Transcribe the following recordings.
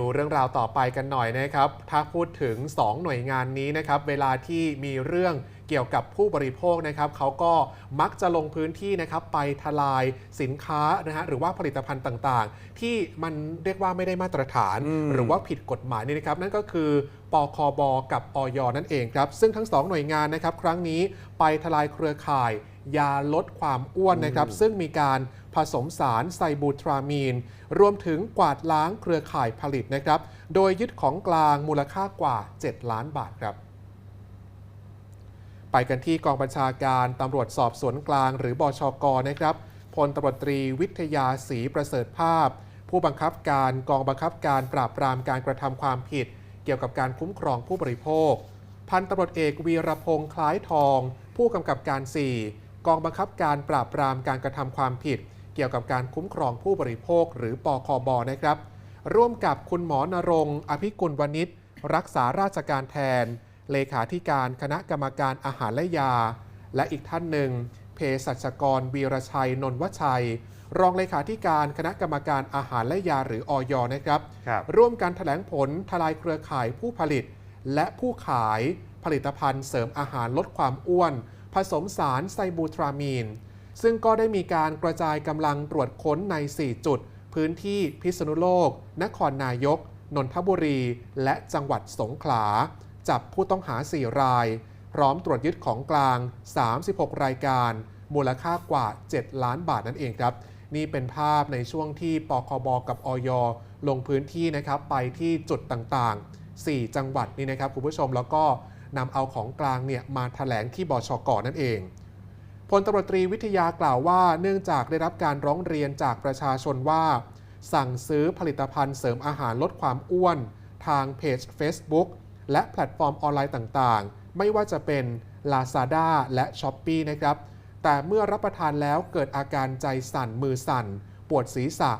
ดูเรื่องราวต่อไปกันหน่อยนะครับ ถ้าพูดถึง 2 หน่วยงานนี้นะครับ เวลาที่มีเรื่องเกี่ยวกับผู้บริโภคนะครับเขาก็มักจะลงพื้นที่นะครับไปทลายสินค้านะฮะหรือว่าผลิตภัณฑ์ต่างๆ ที่มันเรียกว่าไม่ได้มาตรฐานอืมหรือว่าผิดกฎหมายนี่นะครับ นั่นก็คือปคบกับออยนั่นเองครับ ซึ่งทั้งสองหน่วยงานนะครับ ครั้งนี้ไปทลายเครือข่าย ยาลดความอ้วนนะครับ ซึ่งมีการ ผสมสารไซบูทรามีน รวมถึงกวาดล้างเครือข่ายผลิตนะครับ โดยยึดของกลางมูลค่ากว่า 7 ล้านบาทครับไปกันที่กองบัญชาการตำรวจสอบสวนกลางหรือบชกนะครับพลตำรวจตรีวิทยาศรีประเสริฐภาพ ผู้บังคับการกองบังคับการปราบปรามการกระทำความผิด เกี่ยวกับการคุ้มครองผู้บริโภค พันตำรวจเอกวีรพงษ์คล้ายทอง ผู้กำกับการ 4 กองบังคับการปราบปรามการกระทำความผิด เกี่ยวกับการคุ้มครองผู้บริโภคหรือปคบนะครับ ร่วมกับคุณหมอนรงค์อภิกุลวณิชรักษาราชการแทน เลขาธิการคณะกรรมการอาหารและยา และอีกท่านหนึ่งเภสัชกรวีรชัยนนวชัย รองเลขาธิการคณะกรรมการอาหารและยาหรืออยนะครับครับร่วมกันแถลงผลทลายเครือข่ายผู้ผลิต และผู้ขายผลิตภัณฑ์เสริมอาหารลดความอ้วน ผสมสารไซบูทรามีน ซึ่งก็ได้มีการกระจายกำลังตรวจค้นใน 4 จุด พื้นที่พิษณุโลก นครนายก นนทบุรี และจังหวัดสงขลา จับผู้ต้องหา 4 ราย พร้อมตรวจยึดของกลาง 36 รายการ มูลค่ากว่า 7 ล้านบาทนั่นเองครับ นี่เป็นภาพในช่วงที่ปคบกับอย ลงพื้นที่นะครับไปที่จุดต่างๆ 4 จังหวัดนี่นะครับคุณผู้ชมแล้วก็นำเอาของกลางเนี่ยมาแถลงที่บชกนั่นเอง พลตำรวจตรีวิทยากล่าวว่า เนื่องจากได้รับการร้องเรียนจากประชาชนว่า สั่งซื้อผลิตภัณฑ์เสริมอาหารลดความอ้วน ทางเพจ Facebook และแพลตฟอร์มออนไลน์ต่างๆ ไม่ว่าจะเป็น Lazada และ s h อ p e e นะครับ แต่เมื่อรับประทานแล้วเกิดอาการใจสั่นมือสั่น ปวดศีรษะ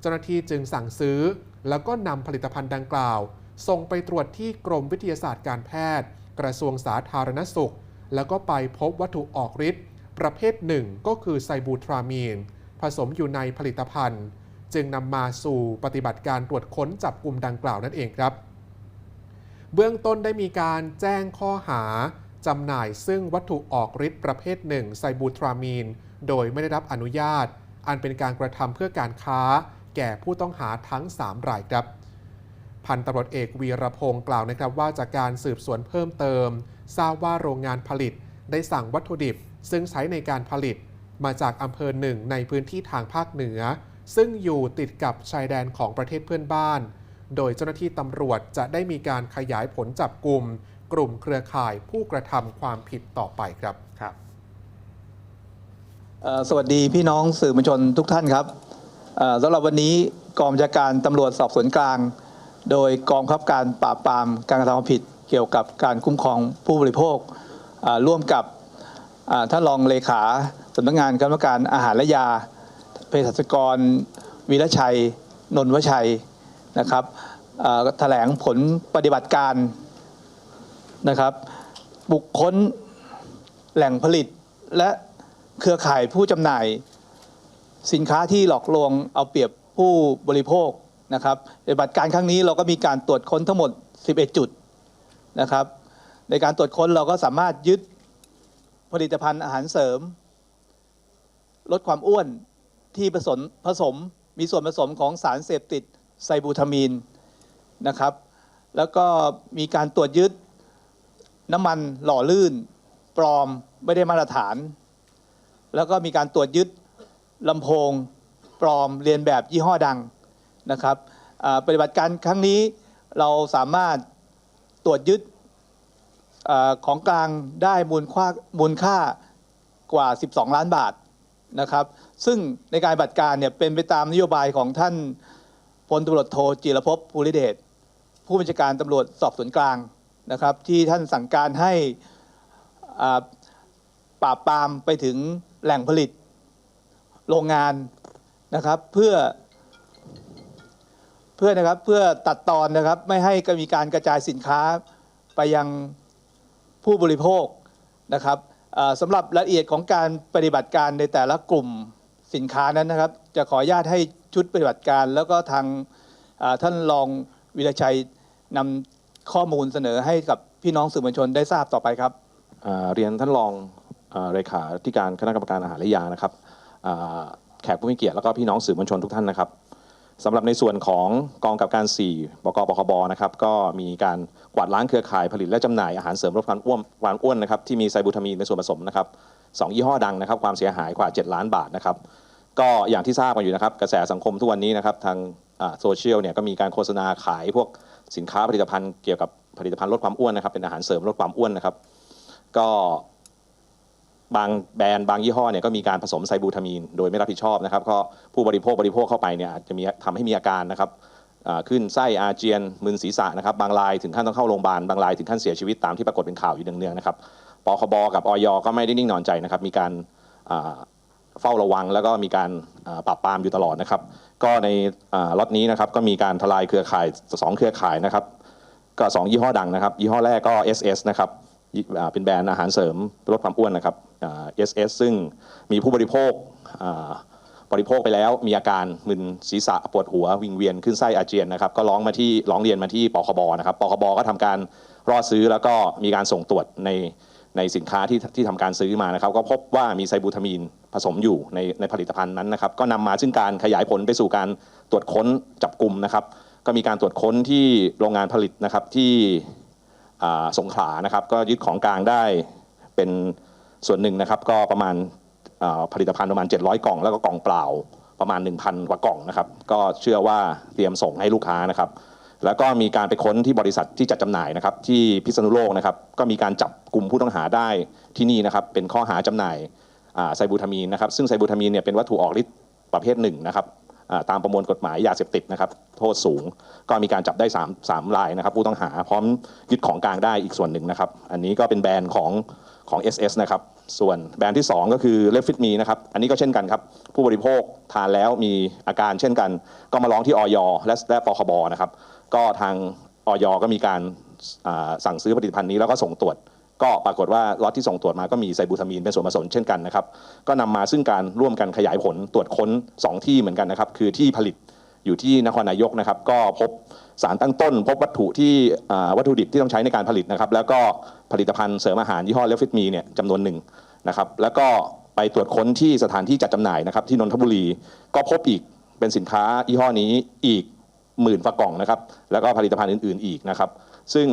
เจ้าหน้าที่จึงสั่งซื้อ แล้วก็นำผลิตภัณฑ์ดังกล่าว ส่งไปตรวจที่กรมวิทยาศาสตร์การแพทย์ กระทรวงสาธารณสุข แล้วก็ไปพบวัตถุออกฤทธิ์ ประเภทหนึ่งก็คือไซบูทรามีน ผสมอยู่ในผลิตภัณฑ์ จึงนำมาสู่ปฏิบัติการตรวจค้นจับกลุ่มดังกล่าวนั่นเองครับ เบื้องต้นได้มีการแจ้งข้อหาจำหน่ายซึ่งวัตถุออกฤทธิ์ประเภทหนึ่งไซบูทรามีน โดยไม่ได้รับอนุญาต อันเป็นการกระทำเพื่อการค้า แก่ผู้ต้องหาทั้ง 3 รายครับ พันตำรวจเอกวีรพงศ์กล่าวนะครับว่าจากการสืบสวนเพิ่มเติม ทราบว่าโรงงานผลิตได้สั่งวัตถุดิบ ซึ่งใช้ในการผลิตมาจากอำเภอหนึ่งในพื้นที่ทางภาคเหนือ ซึ่งอยู่ติดกับชายแดนของประเทศเพื่อนบ้าน โดยเจ้าหน้าที่ตำรวจจะได้มีการขยายผลจับกลุ่ม กลุ่มเครือข่ายผู้กระทำความผิดต่อไปครับครับสวัสดีพี่น้องสื่อมวลชนทุกท่านครับสำหรับวันนี้กองบัญชาการตำรวจสอบสวนกลาง โดยกองคับการปราบปรามการกระทำความผิด เกี่ยวกับการคุ้มครองผู้บริโภคเอ่อร่วมกับ ท่านรองเลขาสำนักงงานคณะกรรมการอาหารและยาเภสัชกรวีรชัย นนวชัยนะครับแถลงผลปฏิบัติการนะครับบุคคลแหล่งผลิตและเครือข่ายผู้จำหน่าย สินค้าที่หลอกลวงเอาเปรียบผู้บริโภคนะครับปฏิบัติการครั้งนี้เราก็มีการตรวจค้นทั้งหมด 11 จุดนะครับในการตรวจค้นเราก็สามารถยึด ผลิตภัณฑ์อาหารเสริม ลดความอ้วนที่ผสมผสมมีส่วนผสมของสารเสพติดไซบูทามีนนะครับ แล้วก็มีการตรวจยึดน้ำมันหล่อลื่น ปลอมไม่ได้มาตรฐาน แล้วก็มีการตรวจยึดลำโพงปลอมเรียนแบบยี่ห้อดังนะครับปฏิบัติการครั้งนี้เราสามารถตรวจยึด อของกลางได้มูลค่ามูลค่ากว่า 12 ล้านบาทนะครับ ซึ่งในการบัติการเนี่ยเป็นไปตามนโยบายของท่านพลตำรวจโทจิรภพภูริเดชผู้บัญชาการตำรวจสอบสวนกลางนะครับ ที่ท่านสั่งการให้อ่าปราบปรามไปถึงแหล่งผลิตโรงงานนะครับ เพื่อเพื่อนะครับเพื่อตัดตอนนะครับไม่ให้มีการกระจายสินค้าไปยัง ผู้บริโภคนะครับสำหรับรายละเอียดของการปฏิบัติการในแต่ละกลุ่มสินค้านั้นนะครับ จะขออนุญาตให้ชุดปฏิบัติการ แล้วก็ทางท่านรองวิรชัยนำข้อมูลเสนอให้กับพี่น้องสื่อมวลชนได้ทราบต่อไปครับเรียนท่านรองอ่าเลขาธิการคณะกรรมการอาหารและยานะครับแขกผู้มีเกียรติแล้วก็พี่น้องสื่อมวลชนทุกท่านนะครับ สำหรับในส่วนของกองกับการ 4 บกปคบนะครับก็มีการกวาดล้างเครือข่ายผลิตและจำหน่ายอาหารเสริมลดความอ้วนความอ้วนนะครับที่มีไซบูทามีนเป็นส่วนผสมนะครับสองยี่ห้อดังนะครับ ความเสียหายกว่า 7 ล้านบาทนะครับก็อย่างที่ทราบกันอยู่นะครับ กระแสสังคมทุกวันนี้นะครับทางโซเชียลเนี่ยก็มีการโฆษณาขายพวกสินค้าผลิตภัณฑ์เกี่ยวกับผลิตภัณฑ์ลดความอ้วนนะครับเป็นอาหารเสริมลดความอ้วนนะครับ ก็ บางแบรนด์บางยี่ห้อเนี่ยก็มีการผสมไซบูทามีนโดยไม่รับผิดชอบนะครับก็ผู้บริโภคบริโภคเข้าไปเนี่ยอาจจะมีทำให้มีอาการนะครับขึ้นไส้อาเจียนมึนศีรษะนะครับบางรายถึงขั้นต้องเข้าโรงพยาบาลบางรายถึงขั้นเสียชีวิตตามที่ปรากฏเป็นข่าวอยู่เนืองๆนะครับปคบกับออยก็ไม่ได้นิ่งนอนใจนะครับมีการเฝ้าระวังแล้วก็มีการปราบปรามอยู่ตลอดนะครับ ก็ในล็อตนี้นะครับก็มีการทลายเครือข่ายสองเครือข่ายนะครับก็สองยี่ห้อดังนะครับ ยี่ห้อแรกก็ SS นะครับ เป็นแบรนด์อาหารเสริมลดความอ้วนนะครับอ่า SS ซึ่งมีผู้บริโภคบริโภคไปแล้วมีอาการมึนศีรษะปวดหัววิงเวียนขึ้นไส้อาเจียนนะครับก็ร้องมาที่ร้องเรียนมาที่ปคบนะครับปคบก็ทำการรอดซื้อแล้วก็มีการส่งตรวจในในสินค้าที่ที่ทำการซื้อมานะครับก็พบว่ามีไซบูทามีนผสมอยู่ในในผลิตภัณฑ์นั้นนะครับก็นำมาซึ่งการขยายผลไปสู่การตรวจค้นจับกลุ่มนะครับ ก็มีการตรวจค้นที่โรงงานผลิตนะครับที่ สงขลานะครับ ก็ยึดของกลางได้เป็นส่วนหนึ่งนะครับ ก็ประมาณผลิตภัณฑ์ประมาณ 700 กล่อง แล้วก็กล่องเปล่าประมาณ 1,000 กว่ากล่องนะครับ ก็เชื่อว่าเตรียมส่งให้ลูกค้านะครับ แล้วก็มีการไปค้นที่บริษัทที่จัดจำหน่ายนะครับ ที่พิษณุโลกนะครับ ก็มีการจับกลุ่มผู้ต้องหาได้ที่นี่นะครับ เป็นข้อหาจำหน่ายไซบูทามีนนะครับ ซึ่งไซบูทามีนเนี่ยเป็นวัตถุออกฤทธิ์ประเภทหนึ่งนะครับ ตามประมวลกฎหมายยาเสพติดนะครับโทษสูง ก็มีการจับได้3 3รายนะครับผู้ต้องหาพร้อมยึดของกลางได้อีกส่วนหนึ่งนะครับ อันนี้ก็เป็นแบรนด์ของของ SS นะครับส่วนแบรนด์ที่ 2 ก็คือเลฟฟิตมีนะครับอันนี้ก็เช่นกันครับผู้บริโภคทานแล้วมีอาการเช่นกัน ก็มาร้องที่ออยและและปคบนะครับก็ทางออยก็มีการสั่งซื้อผลิตภัณฑ์นี้แล้วก็ส่งตรวจ ก็ปรากฏว่าล็อตที่ส่งตรวจมาก็มีไซบูทามีนเป็นส่วนผสมเช่นกันนะครับ ก็นำมาซึ่งการร่วมกันขยายผลตรวจค้น 2 ที่เหมือนกันนะครับ คือที่ผลิตอยู่ที่นครนายกนะครับ ก็พบสารตั้งต้น พบวัตถุที่วัตถุดิบที่ต้องใช้ในการผลิตนะครับ แล้วก็ผลิตภัณฑ์เสริมอาหารยี่ห้อเลฟิตมีเนี่ยจำนวนหนึ่งนะครับ แล้วก็ไปตรวจค้นที่สถานที่จัดจำหน่ายนะครับที่นนทบุรี ก็พบอีกเป็นสินค้ายี่ห้อนี้อีกหมื่นฝากล่องนะครับ แล้วก็ผลิตภัณฑ์อื่น ๆ อีกนะครับ ซึ่ง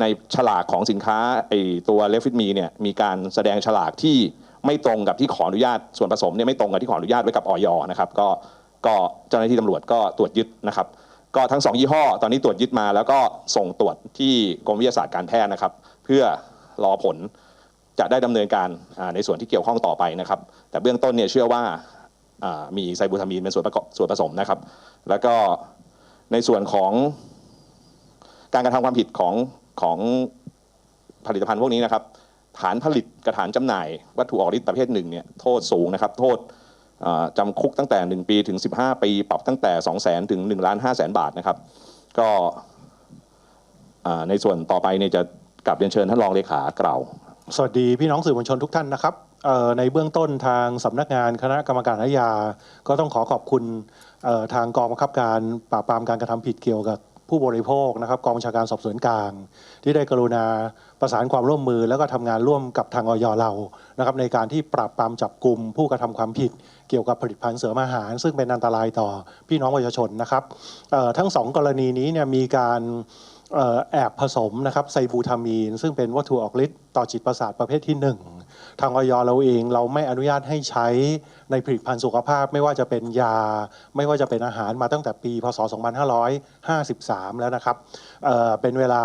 ในฉลากของสินค้าไอตัวเลฟิตมีเนี่ยมีการแสดงฉลากที่ไม่ตรงกับที่ขออนุญาตส่วนผสมเนี่ยไม่ตรงกับที่ขออนุญาตไว้กับออยนะครับก็ก็เจ้าหน้าที่ตำรวจก็ตรวจยึดนะครับ ก็ทั้งสองยี่ห้อ ตอนนี้ตรวจยึดมา แล้วก็ส่งตรวจที่กรมวิทยาศาสตร์การแพทย์นะครับ เพื่อรอผลจะได้ดำเนินการในส่วนที่เกี่ยวข้องต่อไปนะครับ แต่เบื้องต้นเนี่ยเชื่อว่าอ่ามีไซบูทามีนเป็นส่วนประกอบส่วนผสมนะครับ แล้วก็ในส่วนของการกระทำความผิดของ ของผลิตภัณฑ์พวกนี้นะครับ ฐานผลิตกระฐานจำหน่ายวัตถุออกฤทธิ์ประเภทหนึ่งเนี่ยโทษสูงนะครับ โทษอ่าจำคุกตั้งแต่ 1 ปีถึง 15 ปี ปรับตั้งแต่ 2 0 0 0 0 0ถึง1ล้าน5แสนบาทนะครับ ก็ในส่วนต่อไปเนี่ยจะกลับเรียนเชิญท่านรองเลขากล่าว สวัสดีพี่น้องสื่อมวลชนทุกท่านนะครับในเบื้องต้นทางสำนักงานคณะกรรมการอาญาก็ต้องขอขอบคุณทางกองบังคับการปราบปรามการกระทำผิดเกี่ยวกับ ผู้บริโภคนะครับกองบัญชาการสอบสวนกลาง ที่ได้กรุณาประสานความร่วมมือ แล้วก็ทำงานร่วมกับทางออยเรานะครับในการที่ปราบปรามจับกลุ่มผู้กระทำความผิด เกี่ยวกับผลิตภัณฑ์เสริมอาหาร ซึ่งเป็นอันตรายต่อพี่น้องประชาชนนะครับทั้งสองกรณีนี้เนี่ยมีการออแอบผสมนะครับไซบูทามีน ซึ่งเป็นวัตถุออกฤทธิ์ต่อจิตประสาทประเภทที่ 1 ทางออยเราเองเราไม่อนุญาตให้ใช้ ในผลิตภัณฑ์สุขภาพไม่ว่าจะเป็นยา ไม่ว่าจะเป็นอาหารมาตั้งแต่ปี พศ 2553 แล้วนะครับเเป็นเวลา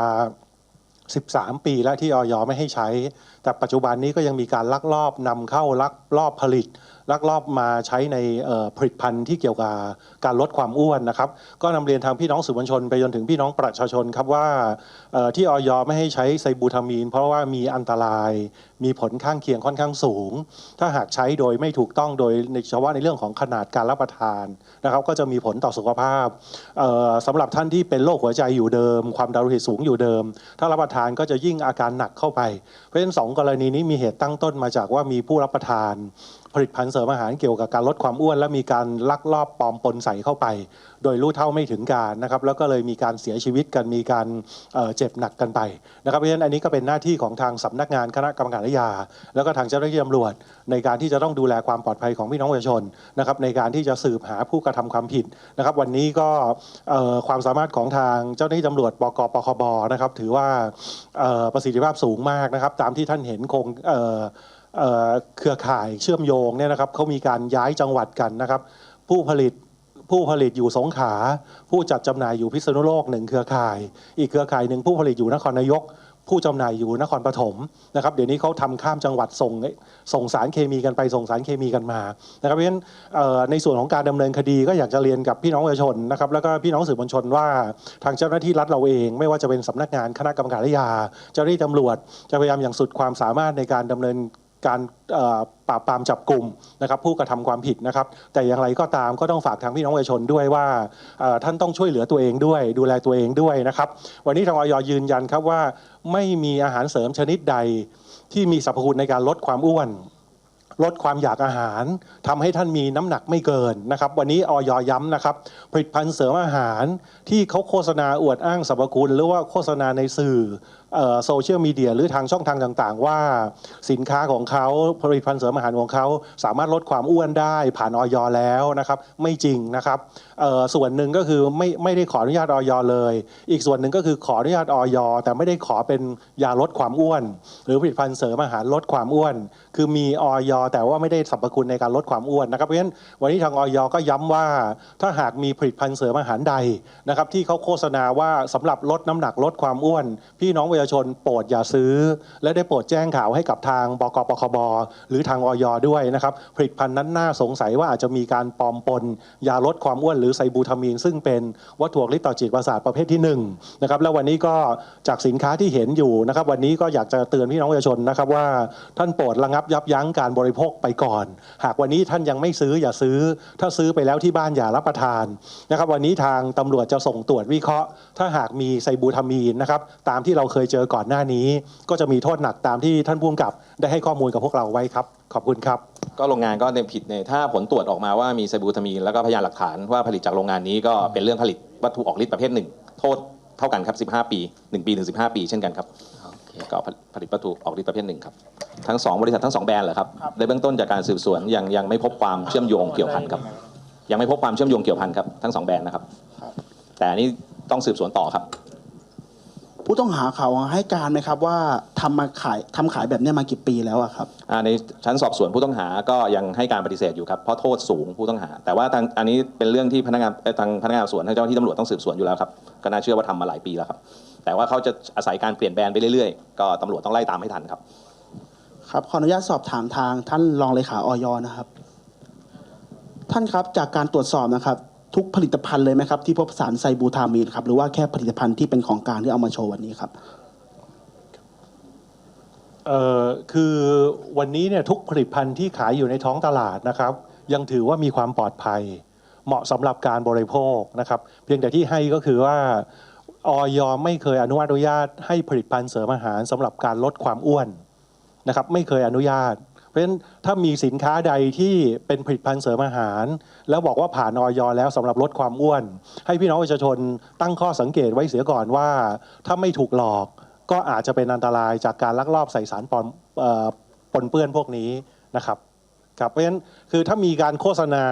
13 ปีแล้วที่ออยไม่ให้ใช้ แต่ปัจจุบันนี้ก็ยังมีการลักลอบนำเข้าลักลอบผลิต ลักลอบมาใช้ในผลิตภัณฑ์ที่เกี่ยวกับการลดความอ้วนนะครับ ก็นำเรียนทางพี่น้องสื่อมวลชนไปจนถึงพี่น้องประชาชนครับว่าที่ออยไม่ให้ใช้ไซบูทามีน เพราะว่ามีอันตราย มีผลข้างเคียงค่อนข้างสูง ถ้าหากใช้โดยไม่ถูกต้องโดยในเฉพาะในเรื่องของขนาดการรับประทานนะครับ ก็จะมีผลต่อสุขภาพเอ่อสำหรับท่านที่เป็นโรคหัวใจอยู่เดิม ความดันโลหิตสูงอยู่เดิม ถ้ารับประทานก็จะยิ่งอาการหนักเข้าไป เพราะฉะนั้นสองกรณีนี้มีเหตุตั้งต้นมาจากว่ามีผู้รับประทานผลิตภัณฑ์เสริมอาหารเกี่ยวกับการลดความอ้วน และมีการลักลอบปลอมปนใส่เข้าไป โดยรู้เท่าไม่ถึงการนะครับแล้วก็เลยมีการเสียชีวิตกันมีการเเจ็บหนักกันไปนะครับเพราะฉะนั้นอันนี้ก็เป็นหน้าที่ของทางสำนักงานคณะกรรมการอาญาแล้วก็ทางเจ้าหน้าที่ตำรวจ ในการที่จะต้องดูแลความปลอดภัยของพี่น้องประชาชนนะครับในการที่จะสืบหาผู้กระทำความผิดนะครับ วันนี้ก็ความสามารถของทางเจ้าหน้าที่ตำรวจบกปคบนะครับถือว่าประสิทธิภาพสูงมากนะครับ ตามที่ท่านเห็นคง เครือข่ายเชื่อมโยงเนี่ยนะครับเขามีการย้ายจังหวัดกันนะครับ ผู้ผลิตผู้ผลิตอยู่สงขลาผู้จัดจำหน่ายอยู่พิษณุโลกหนึ่งเครือข่าย อีกเครือข่ายหนึ่งผู้ผลิตอยู่นครนายก ผู้จำหน่ายอยู่นครปฐมนะครับเดี๋ยวนี้เขาทำข้ามจังหวัดส่งส่งสารเคมีกันไปส่งสารเคมีกันมานะครับเพราะฉะนั้นในส่วนของการดำเนินคดีก็อยากจะเรียนกับพี่น้องประชาชนนะครับแล้วก็พี่น้องสื่อมวลชนว่าทางเจ้าหน้าที่รัฐเราเอง ไม่ว่าจะเป็นสำนักงานคณะกรรมการอาญาเจ้าหน้าที่ตำรวจจะพยายามอย่างสุดความสามารถในการดำเนิน การปราบปรามจับกลุ่มนะครับผู้กระทำความผิดนะครับ แต่อย่างไรก็ตามก็ต้องฝากทางพี่น้องประชาชนด้วยว่าท่านต้องช่วยเหลือตัวเองด้วย ดูแลตัวเองด้วยนะครับ วันนี้ทางออยยืนยันครับว่าไม่มีอาหารเสริมชนิดใด ที่มีสรรพคุณในการลดความอ้วนลดความอยากอาหารทำให้ท่านมีน้ำหนักไม่เกินนะครับ วันนี้ออยย้ำนะครับ ผลิตภัณฑ์เสริมอาหารที่เขาโฆษณาอวดอ้างสรรพคุณ หรือว่าโฆษณาในสื่อ โซเชียลมีเดียหรือทางช่องทางต่างๆ ว่าสินค้าของเขาผลิตภัณฑ์เสริมอาหารของเขา สามารถลดความอ้วนได้ผ่านออยแล้วนะครับไม่จริงนะครับส่วนหนึ่งก็คือไม่ไม่ได้ขออนุญาตออยเลย อีกส่วนหนึ่งก็คือขออนุญาตออยแต่ไม่ได้ขอเป็นยาลดความอ้วน หรือผลิตภัณฑ์เสริมอาหารลดความอ้วน คือมีออยแต่ว่าไม่ได้สรรพคุณในการลดความอ้วนนะครับเพราะฉะนั้นวันนี้ทางออยก็ย้ำว่า ถ้าหากมีผลิตภัณฑ์เสริมอาหารใดนะครับที่เขาโฆษณาว่าสำหรับลดน้ำหนักลดความอ้วน พี่น้องประชาชนโปรดอย่าซื้อ และได้โปรดแจ้งข่าวให้กับทางบกปคบหรือทางออยด้วยนะครับผลิตภัณฑ์นั้นน่าสงสัยว่าอาจจะมีการปลอมปน ยาลดความอ้วนหรือไซบูทามีน ซึ่งเป็นวัตถุฤทธิ์ต่อจิตประสาทประเภทที่หนึ่งนะครับแล้ววันนี้ก็จากสินค้าที่เห็นอยู่นะครับ วันนี้ก็อยากจะเตือนพี่น้องประชาชนนะครับว่าท่านโปรดระงับยับยั้งการบริโภคไปก่อน หากวันนี้ท่านยังไม่ซื้ออย่าซื้อ ถ้าซื้อไปแล้วที่บ้านอย่ารับประทานนะครับ วันนี้ทางตำรวจจะส่งตรวจวิเคราะห์ ถ้าหากมีไซบูทามีนนะครับตามที่เราเคยเจอก่อนหน้านี้ ก็จะมีโทษหนักตามที่ท่านผู้กำกับได้ให้ข้อมูลกับพวกเราไว้ครับ ขอบคุณครับ ก็โรงงานก็เนี่ยผิดเนี่ยถ้าผลตรวจออกมาว่ามีไซบูทามีนแล้วก็พยานหลักฐานว่าผลิตจากโรงงานนี้ก็เป็นเรื่องผลิตวัตถุออกฤทธิ์ประเภทหนึ่งโทษเท่ากันครับ 15 ปี 1 ปีถึง15 ปีเช่นกันครับก็ผลิตวัตถุออกฤทธิ์ประเภทหนึ่งครับทั้งสองบริษัททั้งสองแบรนด์เหรอครับในเบื้องต้นจากการสืบสวนยังยังไม่พบความเชื่อมโยงเกี่ยวพันครับยังไม่พบความเชื่อมโยงเกี่ยวพันครับทั้งสองแบรนด์นะครับแต่อันนี้ต้องสืบสวนต่อครับ ผู้ต้องหาเขาให้การไหมครับว่าทำมาขายทำขายแบบเนี้ยมากี่ปีแล้วอะครับ อ่าในชั้นสอบสวนผู้ต้องหาก็ยังให้การปฏิเสธอยู่ครับเพราะโทษสูงผู้ต้องหา แต่ว่าทางอันนี้เป็นเรื่องที่พนักงานเอ่อทางพนักงานสอบสวนทางเจ้าหน้าที่ตำรวจต้องสืบสวนอยู่แล้วครับก็น่าเชื่อว่าทำมาหลายปีแล้วครับแต่ว่าเขาจะอาศัยการเปลี่ยนแบรนด์ไปเรื่อยๆก็ตำรวจต้องไล่ตามให้ทันครับ ครับขออนุญาตสอบถามทางท่านรองเลขาออยนะครับ ท่านครับจากการตรวจสอบนะครับ ทุกผลิตภัณฑ์เลยไหมครับ ที่พบสารไซบูทามีนครับหรือว่าแค่ผลิตภัณฑ์ที่เป็นของกลางที่เอามาโชว์วันนี้ครับเอ่อคือวันนี้เนี่ยทุกผลิตภัณฑ์ที่ขายอยู่ในท้องตลาดนะครับ ยังถือว่ามีความปลอดภัย เหมาะสำหรับการบริโภคนะครับ เพียงแต่ที่ให้ก็คือว่าออยไม่เคยอนุญาตให้ผลิตภัณฑ์เสริมอาหารสำหรับการลดความอ้วนนะครับ ไม่เคยอนุญาต เพราะฉะนั้นถ้ามีสินค้าใดที่เป็นผลิตภัณฑ์เสริมอาหาร แล้วบอกว่าผ่านออยแล้วสำหรับลดความอ้วน ให้พี่น้องประชาชนตั้งข้อสังเกตไว้เสียก่อนว่า ถ้าไม่ถูกหลอกก็อาจจะเป็นอันตรายจากการลักลอบใส่สารปลอมเอ่อปนเปื้อนพวกนี้นะครับครับเพราะฉะนั้นคือถ้ามีการโฆษณา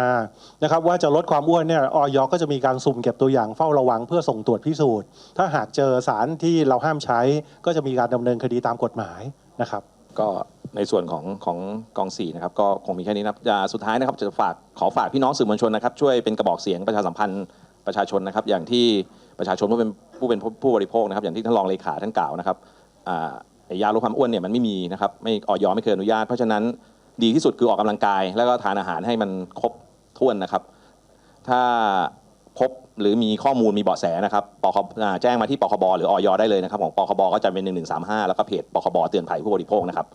นะครับว่าจะลดความอ้วนเนี่ยออยก็จะมีการสุ่มเก็บตัวอย่างเฝ้าระวังเพื่อส่งตรวจพิสูจน์ ถ้าหากเจอสารที่เราห้ามใช้ ก็จะมีการดำเนินคดีตามกฎหมายนะครับ ก็ ในส่วนของของกองสี่นะครับก็คงมีแค่นี้นะครับสุดท้ายนะครับจะฝากขอฝากพี่น้องสื่อมวลชนนะครับช่วยเป็นกระบอกเสียงประชาสัมพันธ์ประชาชนนะครับ อย่างที่ประชาชนผู้เป็นผู้เป็นผู้บริโภคนะครับ อย่างที่ท่านรองเลขาท่านกล่าวนะครับยาลดความอ้วนเนี่ยมันไม่มีนะครับไม่ออยไม่เคยอนุญาต เพราะฉะนั้นดีที่สุดคือออกกำลังกาย แล้วก็ทานอาหารให้มันครบถ้วนนะครับ ถ้าพบหรือมีข้อมูลมีเบาะแสนะครับปคแจ้งมาที่ปคบหรือออยได้เลยนะครับ ของปคบก็จะเป็น 1135 แล้วก็เพจปคบเตือนภัยผู้บริโภคนะครับ